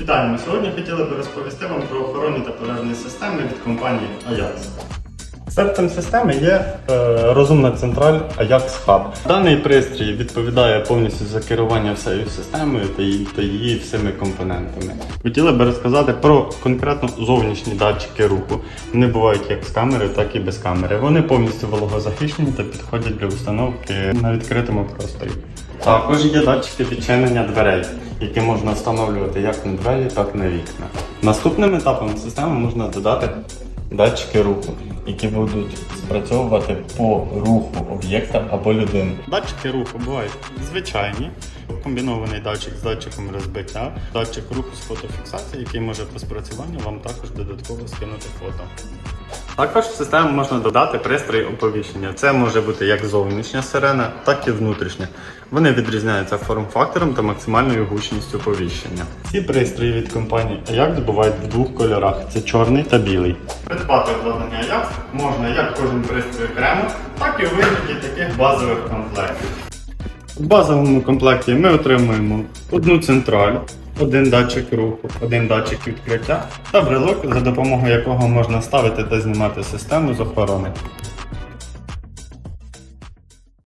Вітаю! Ми сьогодні хотіли би розповісти вам про охоронні та пожежні системи від компанії Ajax. Серцем системи є е, розумна централь Ajax Hub. Даний пристрій відповідає повністю за керування всією системою та її, та її всіми компонентами. Хотіли би розказати про конкретно зовнішні датчики руху. Вони бувають як з камери, так і без камери. Вони повністю вологозахищені та підходять для установки на відкритому просторі. Також є датчики відчинення дверей, які можна встановлювати як на двері, так і на вікна. Наступним етапом системи можна додати датчики руху, які будуть спрацьовувати по руху об'єкта або людини. Датчики руху бувають звичайні, комбінований датчик з датчиком розбиття, датчик руху з фотофіксації, який може по спрацюванню вам також додатково скинути фото. Також в систему можна додати пристрій оповіщення. Це може бути як зовнішня сирена, так і внутрішня. Вони відрізняються форм-фактором та максимальною гучністю оповіщення. Ці пристрої від компанії Ajax бувають в двох кольорах: це чорний та білий. Придбати обладнання Ajax можна як кожен пристрій окремо, так і у вигляді таких базових комплектів. В базовому комплекті ми отримуємо одну централь, один датчик руху, один датчик відкриття та брелок, за допомогою якого можна ставити та знімати систему з охорони.